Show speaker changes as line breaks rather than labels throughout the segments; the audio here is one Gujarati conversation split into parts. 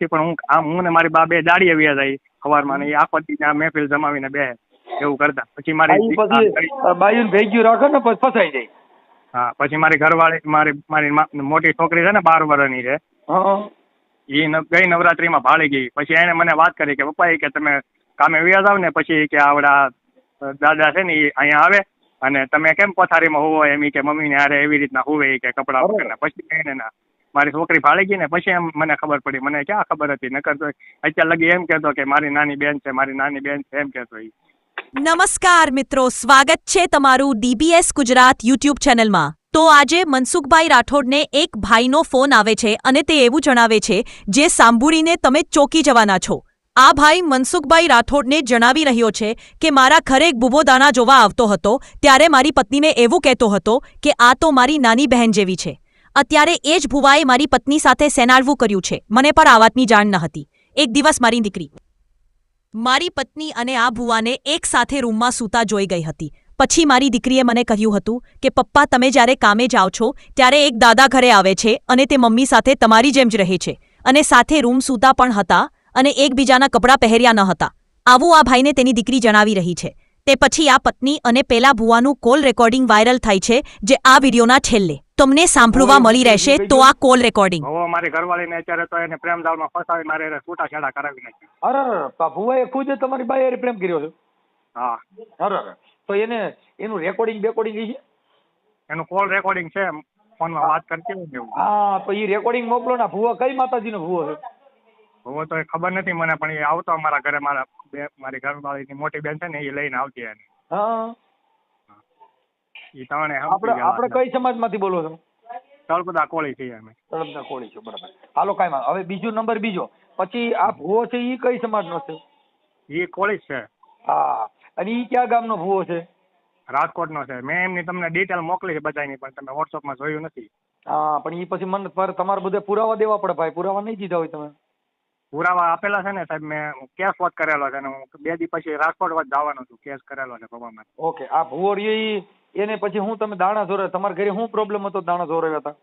નથી પણ હું આમ હું ને મારી બા બે દાડીએ વ્યા જાય સવારમાં ને એ આખો દી ત્યાં મહેફિલ જમાવીને બે એવું કરતા. પછી મારી
બાયું ભેગ્યું રાખે ને પછી ફસાઈ જાય.
હા પછી મારી ઘરવાળી મારી મારી મોટી છોકરી છે ને બાર વર્ષની છે એ ન- ગઈ નવરાત્રીમાં ભાળી ગઈ. પછી એને મને વાત કરી કે પપ્પા એ કે તમે કામે વ્યા જાવ ને પછી કે આવડા દાદા છે ને એ અહીંયા આવે અને તમે કેમ પથારીમાં હોવો? એમ કે કે મમ્મીને હારે એવી રીતના હોવે કે કપડાં પછી એને ના મારી છોકરી ભાળી ગઈ ને પછી એમ મને ખબર પડી. મને ક્યાં ખબર હતી? નકર તો અત્યારે લગી એમ કહેતો કે મારી નાની બેન છે, મારી નાની બેન છે, એમ કહેતો ઈ.
નમસ્કાર મિત્રો, સ્વાગત છે તમારું ડીબીએસ ગુજરાત યુટ્યુબ ચેનલમાં તો આજે મનસુખભાઈ રાઠોડને એક ભાઈનો ફોન આવે છે અને તે એવું જણાવે છે, જે સાંભળીને તમે ચોકી જવાના છો. આ ભાઈ મનસુખભાઈ રાઠોડને જણાવી રહ્યો છે કે મારા ઘરે એક બુબો દાણા જોવા આવતો હતો, ત્યારે મારી પત્નીને એવું કહેતો હતો કે આ તો મારી નાની બહેન જેવી છે. અત્યારે એ જ ભુવાએ મારી પત્ની સાથે સેનાળવું કર્યું છે. મને પણ આ વાતની જાણ ન હતી. એક દિવસ મારી દીકરી મારી પત્ની અને આ ભુવાને એક સાથે રૂમમાં સૂતા જોઈ ગઈ હતી. પછી મારી દીકરીએ મને કહ્યું હતું કે, પપ્પા, તમે જ્યારે કામે જાઓ છો, ત્યારે એક દાદા ઘરે આવે છે અને તે મમ્મી સાથે તમારી જેમ જ રહે છે. અને સાથે રૂમ સૂતા પણ હતા અને એકબીજાના કપડાં પહેર્યા ન હતા. આવું આ ભાઈને તેની દીકરી જણાવી રહી છે. તે પછી આ પત્ની અને પેલા ભુવાનું કોલ રેકોર્ડિંગ વાયરલ થાય છે, જે આ વિડીયોના છેલ્લે તમને સાંભળવા મળી રહેશે તો આ કોલ રેકોર્ડિંગ
હવે મારી ઘરવાળીને અત્યારે તો એને પ્રેમ જાળમાં ફસાવી મારે એને છૂટાછેડા કરાવી નાખી
અરે ભુવાએ ખુદ તમારી બાઈ હારે પ્રેમ કર્યો છે.
હા.
અરે અરે. તો એને એનું રેકોર્ડિંગ બેકોર્ડિંગ છે?
એનું કોલ રેકોર્ડિંગ છે ફોનમાં વાત કરતી હોય ને એવું.
હા તો એ રેકોર્ડિંગ મોકલો ને ભુવા કઈ માતાજીનો ભુવો છે?
ભુવો તો એ ખબર નથી મને પણ એ આવતો અમારા ઘરે મારા બે મારી ઘરવાળીની મોટી બેન છે ને એ લઈને આવતી એને.
હા.
એ ત્રણે
આપણે આપણે કઈ સમાજમાંથી બોલો છો?
તળપદા કોળી છીએ અમે.
તળપદા કોળી છો બરાબર. હાલો કાંઈ હવે બીજો નંબર બીજો. પછી આ ભૂવો છે એ કઈ સમાજનો છે?
એ કોળી છે.
હા. અને એ ક્યાં ગામનો ભૂવો છે?
રાજકોટનો છે. મેં એમની તમને ડિટેલ મોકલી છે બધાની પણ તમે વોટ્સઅપમાં જોયું નથી.
હા પણ એ પછી મને પર તમારે બધે પુરાવા દેવા પડે ભાઈ. પુરાવા નહીં દીધા હોય તમે.
પુરાવા આપેલા છે ને સાહેબ મેં કેસ વોટ કરેલો છે અને હું બે દી પછી રાજકોટ વચ જવાનો છું કેસ કરેલો છે પપ્પામાં
ઓકે આ ભુવો ઈ એને પછી હું તમે દાણા જોરે તમારા ઘરે શું પ્રોબ્લેમ હતો દાણા જોરાવ્યા હતા?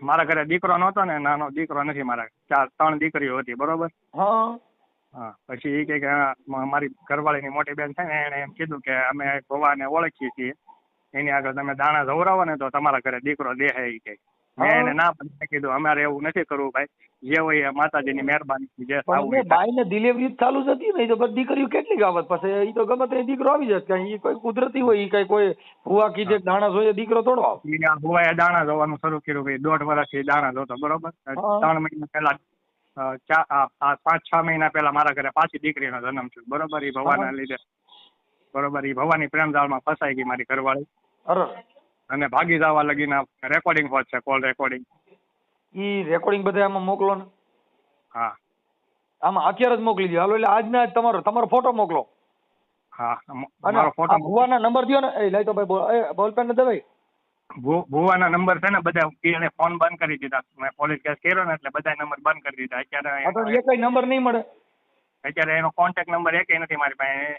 મારા ઘરે દીકરો નહોતો ને નાનો દીકરો નથી મારા ચાર ત્રણ દીકરીઓ હતી બરોબર?
હા.
હા પછી એ કે મારી ઘરવાળી ઘરવાળીની મોટી બેન છે ને એણે એમ કીધું કે અમે ભવાને ઓળખીએ છીએ એની આગળ તમે દાણા ધવરાવો ને તો તમારા ઘરે દીકરો દેહાય એ કે. મેં એને ના પણ કીધું અમારે એવું નથી કરવું ભાઈ. જે હોય એ માતાજીની મહેરબાની જે એ
ડિલિવરી ચાલુ જ હતી ને તો બધી દીકરીઓ કેટલી ગાવત પછી ઈ તો ગમે તે દીકરો આવી જાય કઈ કોઈ કુદરતી હોય કઈ કોઈ ભૂવા કીધે દાણા જોઈએ દીકરો થોડો આવે.
દાણા જોવાનું શરૂ કર્યું ભાઈ દોઢ વર્ષથી દાણા જોતો બરોબર? ત્રણ મહિના પહેલા આ પાંચ છ મહિના પહેલા મારા ઘરે પાછી દીકરીનો જન્મ થયો બરોબર? એ ભવાના. લીધે બરોબર? એ ભવાની પ્રેમ જાળમાં ફસાઈ ગઈ મારી ઘરવાળી.
અરે
અને ભાગી જવા લગીના રેકોર્ડિંગ છે કોલ રેકોર્ડિંગ
ઈ રેકોર્ડિંગ બધા આમાં મોકલો ને.
હા.
આમાં અત્યારે જ મોકલી દો. હાલો એટલે આજના જ તમારો તમારો ફોટો મોકલો.
હા મારો ફોટો
ભુવાના નંબર દિયો ને. એ લઈ તો ભાઈ બોલ પેન બોલપેન ને દે
ભુવાના નંબર છે ને બધા એને ફોન બંધ કરી દીધા. મેં પોલીસ કેસ કર્યો ને એટલે બધા નંબર બંધ કરી દીધા. અત્યારે
એક નંબર નહીં મળે.
અત્યારે એનો કોન્ટેક્ટ નંબર એકેય નથી મારી પાસે.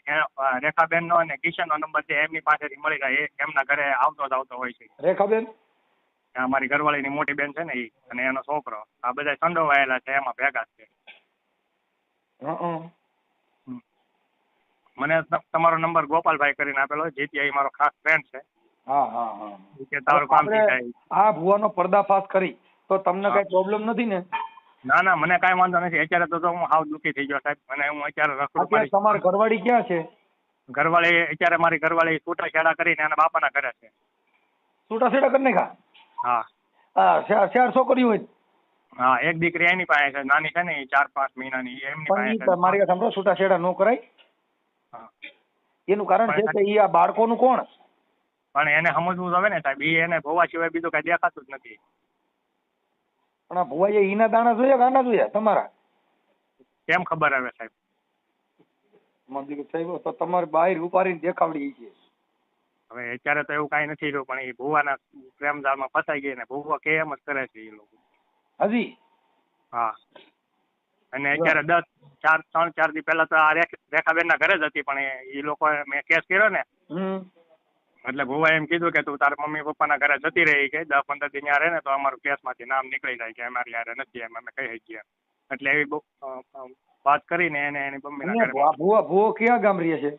રેખાબેનનો અને કિશનનો નંબર છે એમની પાસેથી મળી જાય એમના ઘરે આવતો જ આવતો હોય છે.
રેખાબેન?
મારી ઘરવાળીની મોટી બેન છે ને એ અને એનો છોકરો. આ બધા સંડોવાયેલા છે એમાં ભેગા છે. મને તમારો નંબર ગોપાલભાઈ કરીને આપેલો એ મારો ખાસ ફ્રેન્ડ છે.
હા હા હા.
કે તારું કામ થઈ જાય
આ ભુવાનો પર્દાફાશ કરી. તો તમને કઈ પ્રોબ્લેમ નથી ને?
ના ના મને કાંઈ વાંધો નથી. અત્યારે તો હું હાવ દુઃખી થઈ ગયો સાહેબ. મને હું અત્યારે રખડું
અત્યારે તમારી ઘરવાળી ક્યાં છે?
ઘરવાળી અત્યારે મારી ઘરવાળી છૂટાછેડા કરીને એના બાપાના ઘરે છે.
છૂટાછેડા કરી નાખા
હા.
હા ચાર ચાર છોકરીઓ હોય?
હા એક દીકરી એની પાસે છે. નાની છે ને ચાર પાંચ મહિનાની એ એમની પાસે છે.
મારી વાત સાંભળો છૂટાછેડા ન કરાય. એનું કારણ છે કે ઈ આ બાળકોનું કોણ?
પણ એને સમજવું હવે ને સાહેબ. એ એને ભોવા સિવાય બીજું કઈ દેખાતું જ નથી.
પણ આ ભુવાઈએ ઈના દાણા જોયા કે આના જોયા તમારા?
કેમ ખબર આવે સાહેબ?
મને સાહેબ તો તમારે બહાર ઉપાડીને દેખાવડી છે.
હવે અત્યારે તો એવું કાંઈ નથી રહ્યું પણ એ ભુવાના પ્રેમજાળમાં ફસાઈ ગઈ ને ભુવા કે એમ જ કરે છે એ લોકો?
હજી?
હા. અને અત્યારે દસ ચાર ત્રણ ચાર દી પહેલા તો આ રેખ- રેખાબેનના ઘરે જ હતી પણ એ- લોકો મેં કેસ કર્યો ને એટલે ભુવાએ એમ કીધું કે તું તારા મમ્મી પપ્પાના ઘરે જતી રહી કે દસ પંદર દિન યાર ને તો અમારું કેસમાંથી નામ નીકળી જાય કે અમારી યાર નથી એમ અમે કહી શકીએ એટલે એવી બહુ વાત કરીને એને એની મમ્મી
ભુવા ભુવા ભુવો કયા ગામ રહે છે?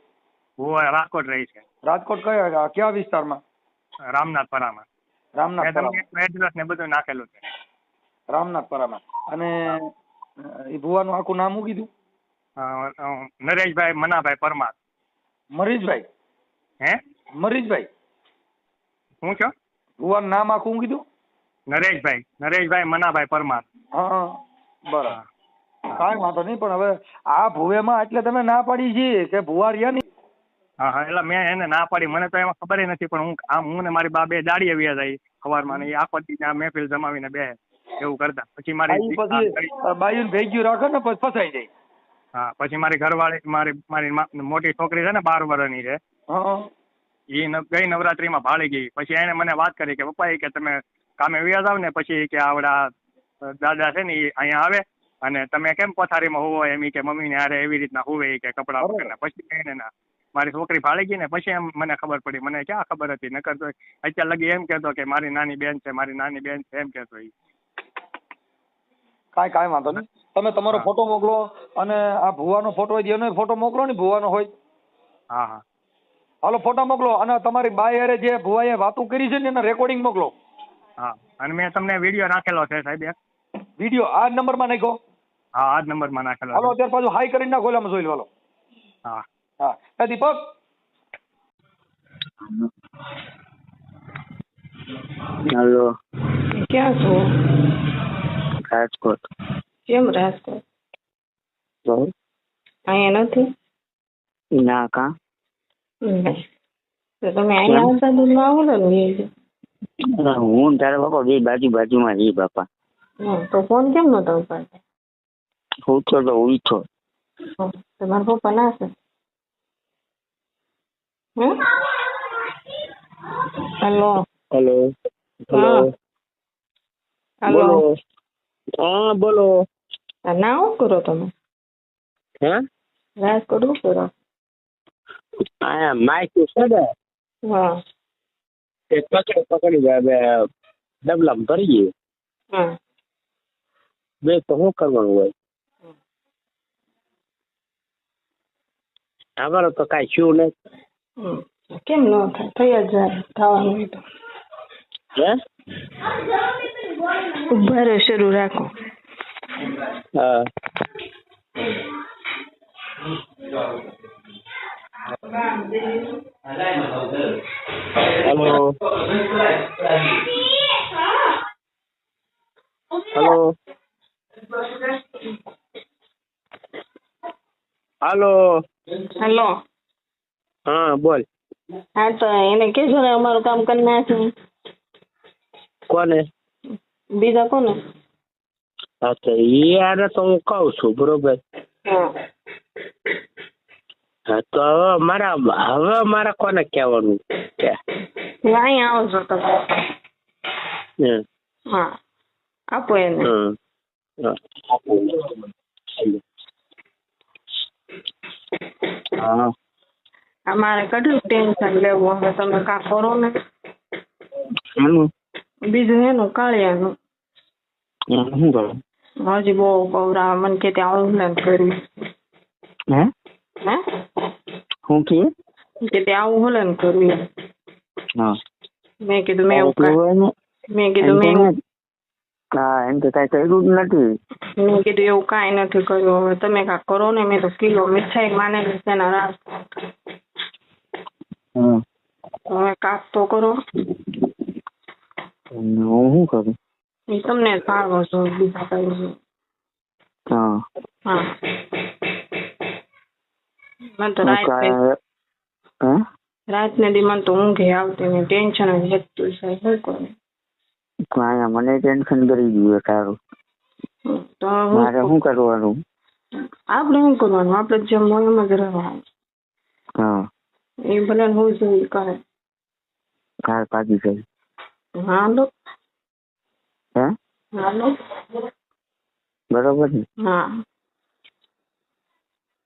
હું રાજકોટ રહી છે.
રાજકોટ કયા કયા વિસ્તારમાં?
રામનાથપરામાં રામનાથપરા એડ્રેસ ને બધું નાખેલું છે.
રામનાથપરામાં અને એ ભુવાનું આખું નામ શું કીધું?
નરેશભાઈ મનાભાઈ પરમાર.
મરીશભાઈ?
હે?
મરીજભાઈ
હું છો?
ભુવાનું નામ આખું કીધું?
નરેશભાઈ નરેશભાઈ મનાભાઈ પરમાર.
હા બરાબર. કાંઈ વાંધો નહીં પણ હવે આ ભુવેમાં એટલે તમે ના પાડી છે કે ભુવા રહ્યા નહીં?
હા હા એટલે મેં એને ના પાડી. મને તો એમાં ખબર નથી પણ હું આમ હું ને મારી બા બે દાડીએ વ્યા જાય સવારમાં ને આખો ત્યાં મહેફિલ જમાવીને બે એવું કરતા. પછી મારી
પછી બાયું ભેગ્યું રાખો ને પછી ફસાઈ જાય.
હા પછી મારી ઘરવાળી મારી મારી મોટી છોકરી છે ને બાર વર્ષની છે
હા.
એ ગઈ નવરાત્રીમાં ભાળી ગઈ. પછી એને મને વાત કરી કે પપ્પા એ કે તમે કામે વ્યા જાવ ને પછી કે આવડા દાદા છે ને એ અહીંયા આવે અને તમે કેમ પથારીમાં હોવો એમ કે મમ્મીને હારે એવી રીતના હોવે કે કપડાં. પકડીને પછી એને ના મારી છોકરી ભાળી ગઈ ને પછી એમ મને ખબર પડી. મને ક્યાં ખબર હતી? નકર તો અત્યાર લગી એમ કહેતો કે મારી નાની બેન છે મારી નાની બેન છે એમ કહેતો ઈ.
કાંઈ કાંઈ વાંધો નહીં. તમે તમારો ફોટો મોકલો અને આ ભુવાનો ફોટો હોય એનો ફોટો મોકલો ને ભુવાનો હોય.
હા હા.
હાલો ફોટો મોકલો અને તમારી બાય હારે જે ભુવાએ વાતો કરી છે ને એના રેકોર્ડિંગ મોકલો.
હા અને મેં તમને વીડિયો નાખેલો છે સાહેબ એક.
વીડિયો આ જ નંબરમાં નાખો
હા આ જ નંબરમાં નાખેલો
હાલો અત્યારે પાછું હાઈ કરીને નાખો એટલે જોઈ લો હાલો.
હા.
હા એ દીપક.
હેલો.
ક્યાં છો?
રાજકોટ.
કેમ રાજકોટ? અહીંયા નથી?
ના કા.
તો તમે અહીંયા આવતા દૂધમાં આવો ને લઈ
હું તારા બાપા બે બાજુ બાજુમાં જી બાપા.
તો ફોન કેમ નતો ઉપાડતા?
ઉઠો તો ઉઠો
તમારા પપ્પા ના છે હમ? હેલો.
હેલો.
હા. હલો.
બોલો. હા બોલો.
આ ના શું કરો તમે?
હે?
રાજકોટ કરું
કરો. માઇક છે ને
હા.
તે પકડી પકડી હવે ડબલામાં ભરી
હા.
બે તો શું કરવાનું હોય? અમારે તો કાંઈ શું નહીં
કેમ ન થાય? થઈ જ જાય થવાનું હોય તો.
હે?
ઊભા રહો શરૂ રાખો.
હા. હેલો હેલો હાલો
હેલો
હા બોલ.
હા તો એને કેજો ને અમારું કામ કરી નાખ્યું
કોને?
બીજા કોને?
હા તો એ આને તો હું કહું છું બરોબર? તો હવે મારા હવે મારા કોને કહેવાનું છે?
અહીં આવજો આવો છો તમે હા આપો એને.
હા.
અમારે કેટલું ટેન્શન લેવું હવે તમે કા કરો ને? બીજું એનું કાળિયાનું. હજી બહુ કવરા મને કે ત્યાં ઓનલાઈન કર્યું.
હે?
હે
શું કહે
કે ત્યાં ઓનલાઈન કરું
હા
મેં કીધું મેં એવું મેં કીધું મેં
હા એમ તો કઈ કર્યું જ નથી
મેં કીધું એવું કાંઈ નથી કર્યું હવે તમે કાંઈક કરો ને મેં તો કિલો મીઠાઈ માને છે ના રાસ. હવે કાક તો કરો
હું શું કરું
એ તમને સારો છો બીજા કઈ
હા
હા મને તો રાત
હે?
રાતને દી મને તો ઊંઘે આવતી ને ટેન્શન જ વધતું છે હોય કોને
કાંઈ મને ટેન્શન કરી દીધું તારું.
તો
મારે શું કરવાનું?
આપણે શું કરવાનું? આપણે જેમ હોય એમ જ રહેવાનું.
હા.
એ ભલે હું જોઈ કરે.
કાર પાકી ગઈ
હાલો.
હે?
હાલો.
બરોબર ને?
હા.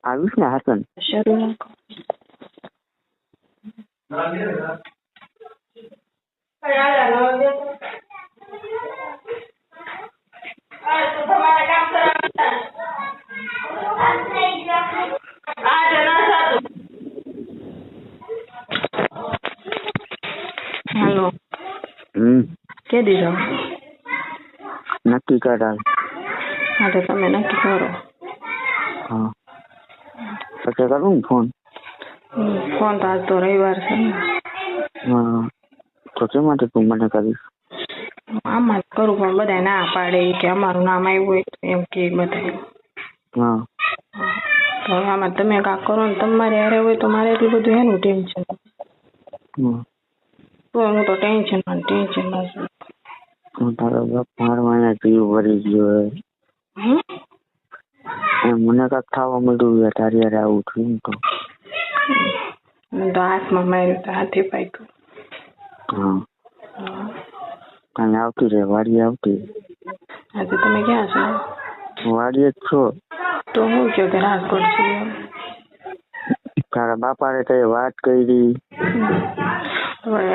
આવીશ ને હાસન
શરૂ રાખો
હમ
કે દીધો
નક્કી કરાવ
હા તો તમે નક્કી કરો
હા પછી કરું ને ફોન
ફોન તો આજ તો રવિવાર છે ને
હા તો શા માટે તું મને કરીશ
આમાં જ કરું પણ બધા ના પાડે કે અમારું નામ આવ્યું હોય તો એમ કે બધા
હા
તો આમાં તમે કાંક કરો ને તમારે હારે હોય તો મારે એટલું બધું એનું ટેન્શન. તો હું તો ટેન્શનમાં ટેન્શનમાં છું
તારો બાપ મારવાના જીવ ભરી ગયો હે. મને કાંક થવા મળ્યું તારી યાર આવું થયું તો.
તો હાથમાં માર્યું તો હાથે પાક્યું.
હા. કાંઈ આવતી રે વાડી આવતી.
આજે તમે ક્યાં છો?
વાડીએ જ છો.
તો હું કયો કે રાજકોટ છું
તારા બાપાએ કઈ વાત કરી.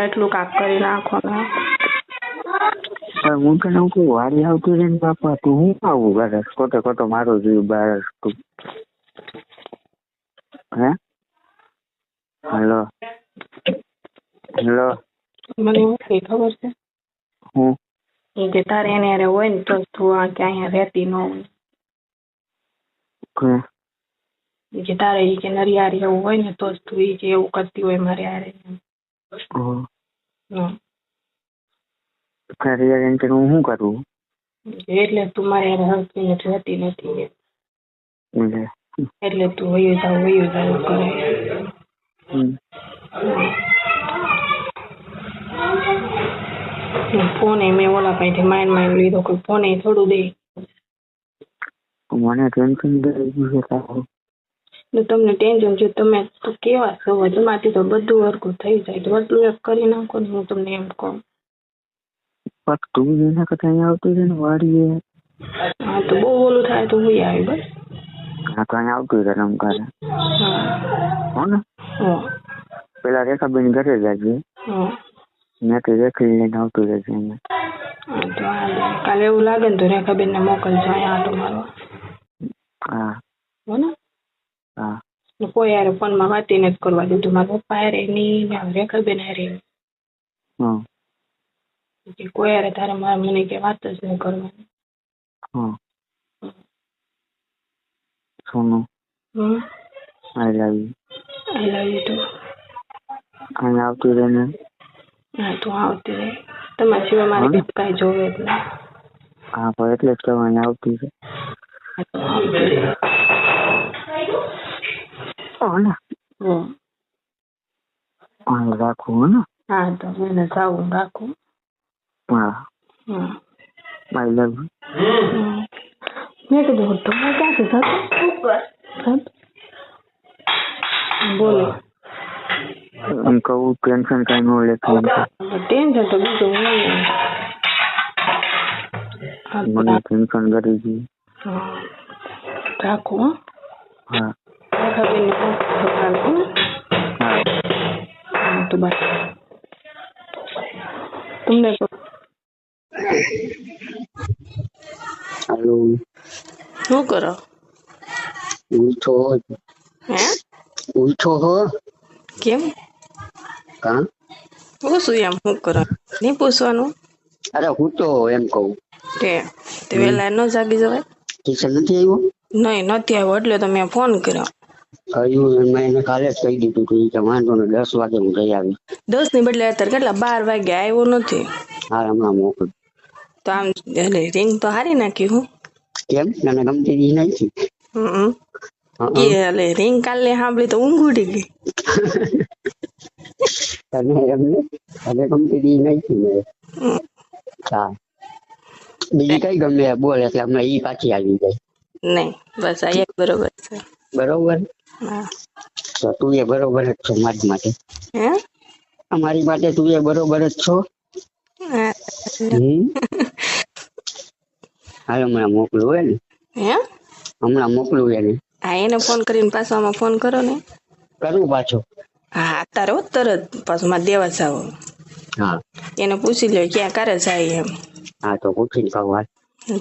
એટલું કાપ કરી નાખો ને.
પણ હું તને કહું વાડી આવતી ને બાપા તું હું આવું કરે ખોટે ખોટો મારો જીવ બારસ તું. હે? હેલો. હેલો.
મને એવું કઈ ખબર છે?
હું?
કે તારે એને હારે હોય ને તો તું આ ક્યાંય રહેતી ન હોય.
કે
તારે એ કે નરિયારી એવું હોય ને તો તું એ કે એવું કરતી હોય મારે હારે.
હમ
હમ.
હમ. એન્ટર હું શું કરું?
એટલે તું મારે હારે હરખીને રહેતી નથી
એટલે.
તું વયું જાવ વયું જાવ કરે ફોને મેં ઓલા પાસેથી માઇન્ડ માઇન લીધો કે ફોન એ થોડું દે.
મને ટેન્શન છે
તમને ટેન્શન છે તમે તો કેવા છો તમારાથી તો બધું હરખું થઈ જાય. તો એક કરી નાખો ને હું તમને એમ કહું.
પણ તું એના કરતા અહીંયા આવતું છે ને વાડીએ.
હા તો બહુ ઓલું થાય તો હું આવી બસ.
હા તો અહીંયા આવતું છે રમકારે.
હા.
હો ને? પેલા રેખાબેન ઘરે જાજે. ત્યાંથી રેખી લઈને આવતું રહેશે
તો કાલે એવું લાગે ને તો રેખાબેન ને મોકલજો અહીંયા આટો મારવા.
હા.
હો ને?
હા.
કોઈ હારે ફોનમાં વાતી નથી કરવા દીધું. મારા પપ્પા હારે ની ને રેખાબેન હારે.
હા.
કે કોઈ હારે તારે મારે મને કે વાત જ નહીં કરવાની.
હા સોનું.
હમ.
I love you
I love you too
અહીંયા આવતી રહે ને?
હા તું આવતી રહે. તમારા સિવાય મારે. કાંઈ જોવે જ નહીં.
હા પણ એટલે જ કહેવાય આવતી છે ને ને
હા તો એને જાવું રાખું.
હા
હમ
આઈ લવ યુ
હમ. મેં કીધું તમે ક્યાંથી થતું બોલો
એમ કહું ટેન્શન કઈ ન કે.
ટેન્શન તો બીજું હોય
મને ટેન્શન કરી
હા. રાખું હો
હા
તો બાય તમને કહું. શું કરો?
ઉઠો
હે.
ઉઠો હો.
કેમ?
કા
પૂછું એમ શું કરો? નહીં પૂછવાનું?
અરે હું તો એમ કહું.
તે તે વેલા ન જાગી જવાય?
ટ્યુશન નથી આવ્યો?
નહીં નથી આવ્યો એટલે તો મેં ફોન કર્યો.
કહ્યું મેં એને કાલે જ કહી દીધું હતું કે વાંધો ને દસ વાગે હું જઈ આવી
દસની બદલે અત્યારે કેટલા બાર વાગે આવ્યો નથી?
હા હમણાં મોકલ.
તો આમ એટલે રિંગ તો હારી નાખી હું.
કેમ તને ગમતી દી નથી
એટલે રિંગ કાલે સાંભળી તો ઊંઘ ઉડી ગઈ
તને એમને તને ગમતી દી નથી હા બીજી કઈ ગમે બોલ એટલે હમણાં ઈ પાછી આવી જાય
નહીં બસ આ એક બરોબર છે
બરોબર
હા
તો તું એ બરોબર જ છો મારી માટે
હે
અમારી માટે તું એ બરોબર જ છો હમ હાલ હમણાં મોકલું હોય ને.
હે?
હમણાં મોકલું એને.
હા એને ફોન કરીને પાછો આમાં ફોન કરો ને.
કરું પાછો.
હા અત્યારે હો તરત પાછો મારે દેવા જાવ.
હા.
એને પૂછી લ્યો ક્યાં કરે જાય એમ.
હા તો પૂછીને કહું હાલ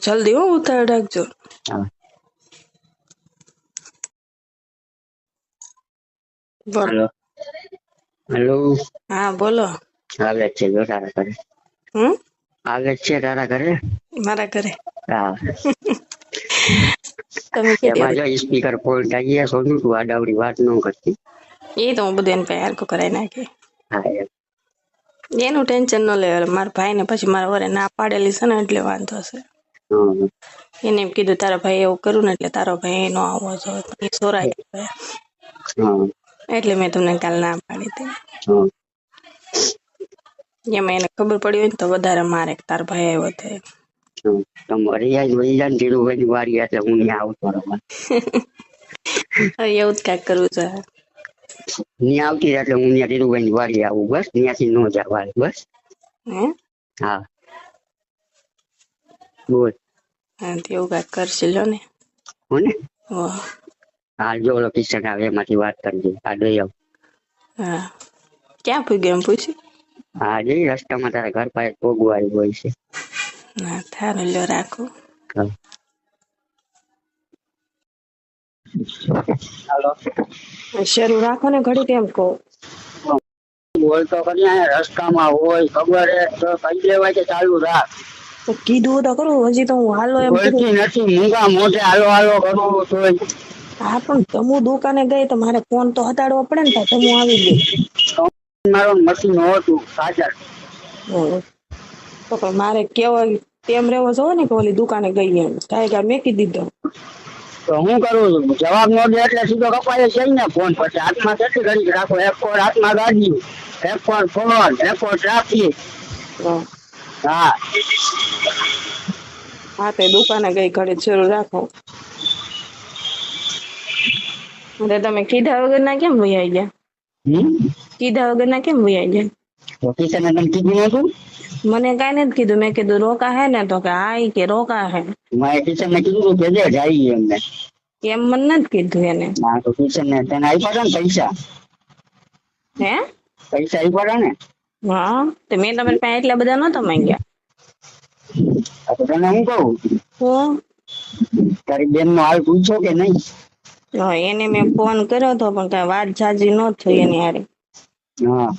જલ્દી હો ઉતાર રાખજો.
હા.
બોલો.
હેલો. હેલો.
હા બોલો.
આવે છે જો તારા કરે
હમ?
આવે છે તારા ઘરે?
મારા ઘરે.
હા.
તમે
એમાં જો સ્પીકર ફોલ્ટ થઈ ગયા સોનું તું આડાવડી વાત ન કરતી.
એ તો હું બધું એને પાસે કો કરાવી નાખી.
હા
એનું ટેન્શન ન લેવાય મારા ભાઈ ને પછી મારા વરે ના પાડેલી છે ને એટલે વાંધો છે. એને એમ કીધું તારા ભાઈ એવું કરું ને એટલે તારો ભાઈ નો આવવો જોઈએ સોરાય. એટલે મેં તમને કાલ ના પાડી હતી. એમાં એને ખબર પડી હોય ને તો વધારે મારે કે તારો ભાઈ આવ્યો હતો.
તમારે યાદ વહી જાય ને ધીરુભાઈની વારી એટલે હું ત્યાં આવતો
હવે એવું જ કાંઈક કરવું છે.
ત્યાં આવતી એટલે હું ત્યાં ધીરુભાઈની વારી આવું બસ. ત્યાંથી ન જવા બસ.
હે?
બોલ.
હા તેવું કાંઈક કરશે લો ને.
હો ને
હા
જો લોકેશન કિશન આવે એમાંથી વાત કરજે આ દઈ આવ.
હા. ક્યાં પૂગ્યો એમ પૂછ્યું?
હા જે રસ્તામાં તારા ઘર પાસે પોગવાય હોય છે.
ના થારું લ્યો રાખું.
હાલો.
શરૂ રાખો ને ઘડી કેમ કહો.
બોલ તો કરી અહીંયા રસ્તામાં હોય ખબર હે તો કઈ લેવાય કે ચાલુ રાખ.
તો કીધું તો કરું હજી તો હું હાલો એમ કીધું.
બોલતી નથી મૂંગા મોઢે હાલો હાલો કરું તોય
હા પણ તમુ દુકાને ગઈ તો મારે ફોન તો હટાડવો પડે ને તો તમુ આવી ગઈ
મારો મશીન હતું સાચા
હમ. તો પણ મારે કેવો તેમ રહેવો જોવો ને કે ઓલી દુકાને ગઈ એમ. કાંઈ કાંઈ મેકી દીધો.
તો હું કરું છું? જવાબ ન દે એટલે સીધો કપાય છે ને ફોન પછી. હાથમાં કેટલી ઘડી રાખો એક ફોન હાથમાં ગાડી? એક ફોન ફોન? એક ફોન ટ્રાફિક?
હમ.
હા.
હા. તે દુકાને ગઈ ઘડી શરૂ રાખો. એટલે તમે કીધા વગરના કેમ વૈયા ગયા? કીધા વગરના કેમ વૈયા
જાય?
મને કઈ નથી કીધું. મેં કીધું રોકા હે ને તો કે હા કે રોકા હે. એમ મને નથી કીધું એને.
તને આપ્યા ને પૈસા?
હે?
પૈસા આપ્યા પડે ને?
હા તો મેં તમારી પાસે એટલા બધા નતો માંગ્યા.
તને હું કહું?
હું?
તારી બેન નો હાલ પૂછો કે નહીં?
એને મેં ફોન કર્યો હતો પણ કઈ વાત જાજી ન થઈ એની હારે.
હા.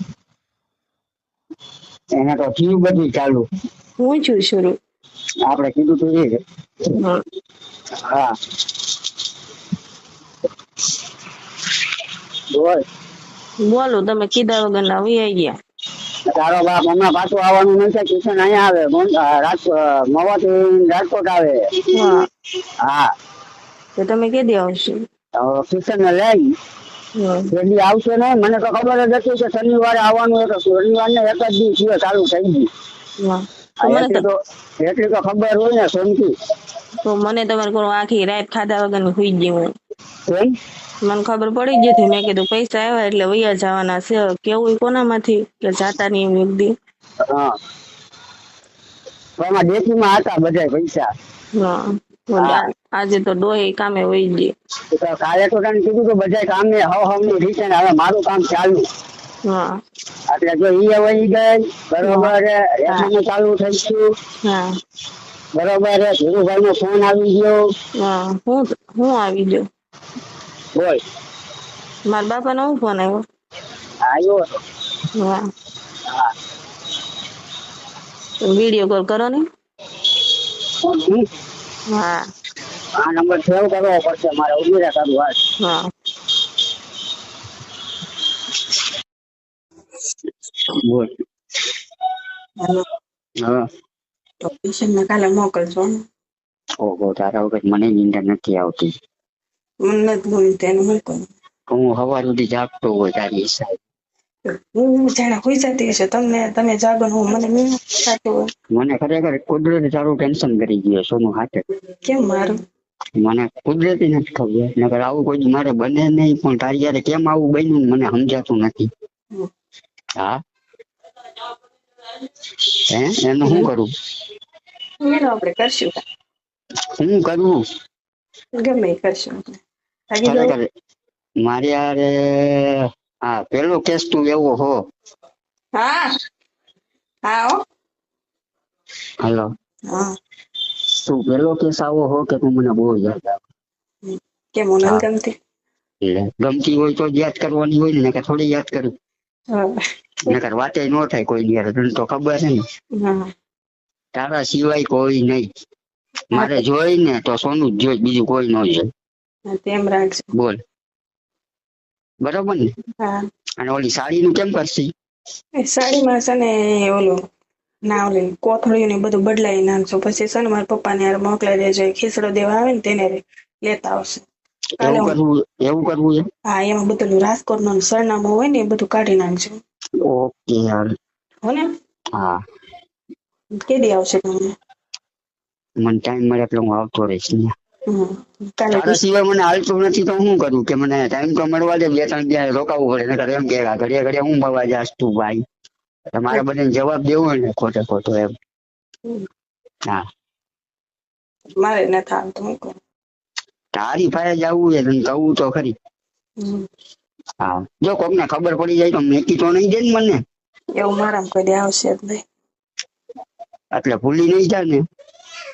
એને તો થયું બધું ચાલુ.
હું છું શરૂ.
આપણે કીધું તું એ.
હા.
બોલ.
બોલો તમે કીધા વગર ના આવી ગયા.
તારો બાપ હમણાં પાછું આવવાનું નથી કિશન અહીંયા આવે. રાજકોટ મવાથી રાજકોટ આવે.
હા.
હા.
તો તમે કીધી આવશો?
કિશન ને લઈ. પેલી આવશે ને? મને તો ખબર જ હતી કે શનિવારે આવવાનું હતું શનિવાર ને એક જ દિવસ ચાલુ થઈ ગઈ.
તો
એટલી
તો
એટલી ખબર હોય ને સોનકી
તો મને તમારે કોણ આખી રાત ખાધા વગરની સુઈ ગયું હું મને ખબર પડી ગઈ હતી. મેં કીધું પૈસા આવ્યા એટલે વૈયા જવાના છે. કેવું કોનામાંથી? કે જાતા નહીં એમ એક દી.
હા. દેશીમાં હતા બધા પૈસા.
હા. આજે તો ડોહે કામે હોય ગઈ
તો કાલે તો તને કીધું કે બધા કામ ને હવ હવની રીતે હવે મારું કામ ચાલુ.
હા.
એટલે જો ઈ વહી ગઈ બરોબર એમાં ચાલુ થઈ ગયું.
હા.
બરોબર ધીરુભાઈ નો ફોન આવી ગયો.
હા હું હું આવી ગયો?
બોલ.
મારા બાપા નો ફોન આવ્યો?
આવ્યો.
હા.
હા.
વીડિયો કોલ કરો ને. હા.
આ નંબર સેવ કરવો પડશે મારે રહે તારું
હા.
બોલ. હા.
તો ટ્યુશન ને કાલે મોકલજો.
ઓહો તારા વખત મને નિંદર નથી આવતી.
મને તેનું
હું હવા સુધી જાગતો હોય તારી હિસાબ.
હું જાણે હોઈ જતી હશે. તમને તમે જાગો હું મને મેં
મને ખરેખર કુદરત તારું ટેન્શન કરી ગયો સોનું હાથે.
કેમ મારું?
મને કુદરતી નથી ખબર. નકર આવું કોઈ મારે બને નહીં પણ તારી યારે કેમ આવું બન્યું મને સમજાતું નથી. હા? હે? એનું શું કરું?
એનું આપણે કરશું
શું કરવું
ગમે કરશું
મારી યારે હા પેલો કેસ તું એવો હો?
હા હા.
હેલો.
હા.
શું પેલો કેસ આવો હો કે તું મને બહુ યાદ આવે
ગમતી
ગમતી હોય તો યાદ કરવાની હોય ને કે થોડી યાદ કરું નકર વાતે ન થાય કોઈ યાર તને તો ખબર છે ને તારા સિવાય કોઈ નહીં મારે જોઈ ને તો સોનું જ જોઈ બીજું કોઈ ન જોઈ
તેમ રાખજો
બોલ બરોબર ને અને ઓલી સાડી નું કેમ કરશી
સાડીમાં છે ને ઓલું ના ઓલી કોથળીઓ ને બધું બદલાઈ નાખજો. પછી છે ને મારા પપ્પા ને મોકલાઈ દેજો. ખીચડો દેવા આવે ને તેને લેતા આવશે.
એવું કરવું એવું કરવું છે
હા એમાં બધું રાજકોટનું સરનામું હોય ને એ બધું કાઢી નાખજો.
ઓકે યાર
હો ને?
હા.
કેદી આવશે તમને?
મને ટાઈમ મળે એટલે હું આવતો રહીશ ને. તારા સિવાય મને હાલતું નથી તો હું કરું? કે મને ટાઈમ તો મળવા દે બે ત્રણ દિવસ રોકાવું પડે નકર એમ કે આ ઘડિયા ઘડિયા હું મળવા જાસ તું ભાઈ. તમારે બધાને જવાબ દેવો હોય ને ખોટે ખોટો એમ. હા.
મારે ન થાય તો હું
તારી પાસે જવું છે તને કહું તો ખરી. હા. જો કોક ને ખબર પડી જાય તો મેકી તો નહીં દે ને મને.
એવું મારામાં કોઈ દે આવશે જ નહીં.
એટલે ભૂલી નહીં જા ને.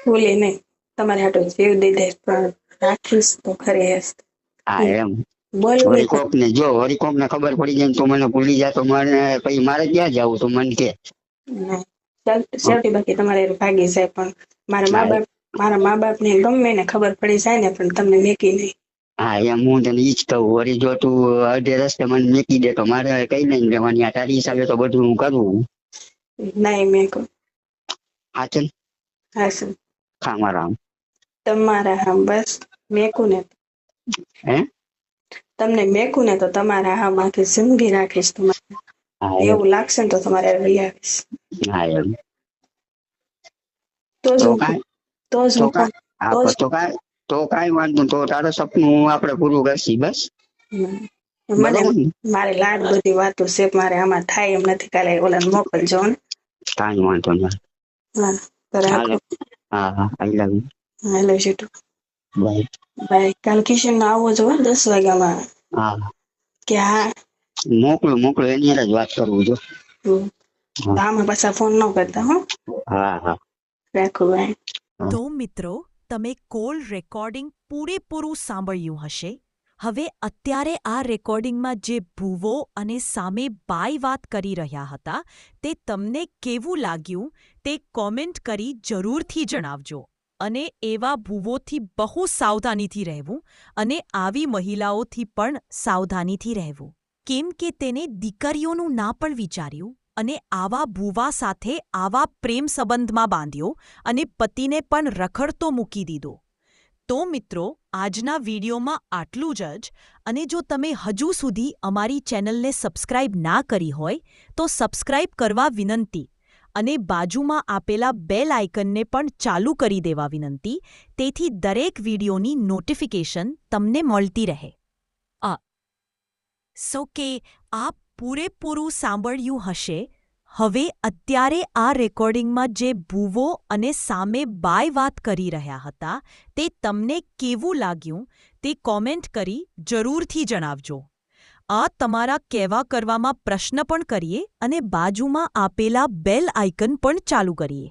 ભૂલી નહીં. તમારે હાટો જીવ દઈ પણ રાખીશ તો ખરી હેસ
હા એમ.
બોલ
વળી કોક ને જો વળી ને ખબર પડી જાય તો મને ભૂલી જાય તો મને પછી મારે ક્યાં જવું તું મને કે.
સેવટી બાકી તમારે ભાગી જાય પણ મારા મા બાપ મારા મા બાપ ને ગમે ને ખબર પડી જાય ને પણ તમને મેકી નહીં.
હા એમ હું તને ઈ જ કહું વળી જો તું અડધે રસ્તે મને મેકી દે તો મારે કઈ નહીં જવાની આ તારી હિસાબે તો બધું હું કરું.
નહીં મેકો
હા ચલ.
હા સર.
ખા મારા.
તમારા હા બસ મેકું ને.
હે?
તમને મેકું ને તો તમારા હા માંથી જિંદગી રાખીશ તમારે. એવું લાગશે ને તો તમારે રહી આવીશ. તો જ
તો
જ
તો કાંઈ
તો
કાંઈ વાંધો તો તારું સપનું આપણે પૂરું કરશી બસ.
મને મારે લાડ બધી વાતો છે મારે આમાં થાય એમ નથી કાલે ઓલા મોકલજો ને.
કાંઈ વાંધો નહીં.
હા હા I
love you. I love
you
bye
ભાઈ કાલ કિશન આવો જો દસ વાગ્યામાં
હા
કે હા
મોકલો મોકલો એની જ વાત કરું જો
આમાં પાછા ફોન ન કરતા હો
હા હા
રાખો ભાઈ
તો મિત્રો તમે કોલ રેકોર્ડિંગ પૂરેપૂરું સાંભળ્યું હશે હવે અત્યારે આ રેકોર્ડિંગમાં જે ભૂવો અને સામે બાય વાત કરી રહ્યા હતા તે તમને કેવું લાગ્યું તે કોમેન્ટ કરી જરૂરથી જણાવજો અને એવા ભૂવોથી બહુ સાવધાનીથી રહેવું અને આવી મહિલાઓથી પણ સાવધાનીથી રહેવું. કેમ કે તેને દીકરીઓનું ના પણ વિચાર્યું અને આવા ભૂવા સાથે આવા પ્રેમ સંબંધમાં બાંધ્યો અને પતિને પણ રખડતો મૂકી દીધો. તો મિત્રો, આજના વિડીયોમાં આટલું જ જ અને જો તમે હજુ સુધી અમારી ચેનલને સબસ્ક્રાઇબ ના કરી હોય તો સબસ્ક્રાઇબ કરવા વિનંતી. અને બાજુમાં આપેલા બેલ આઇકનને પણ ચાલુ કરી દેવા વિનંતી. તેથી દરેક વિડીયોની નોટિફિકેશન તમને મળતી રહે. આ સો કે આપ પૂરેપૂરું સાંભળ્યું હશે. હવે અત્યારે આ રેકોર્ડિંગમાં જે ભૂવો અને સામે બાય વાત કરી રહ્યા હતા, તે તમને કેવું લાગ્યું તે કોમેન્ટ કરી જરૂરથી જણાવજો. આ તમારા કહેવા કરવામાં પ્રશ્ન પણ કરીએ અને બાજુમાં આપેલા બેલ આઇકન પણ ચાલુ કરીએ.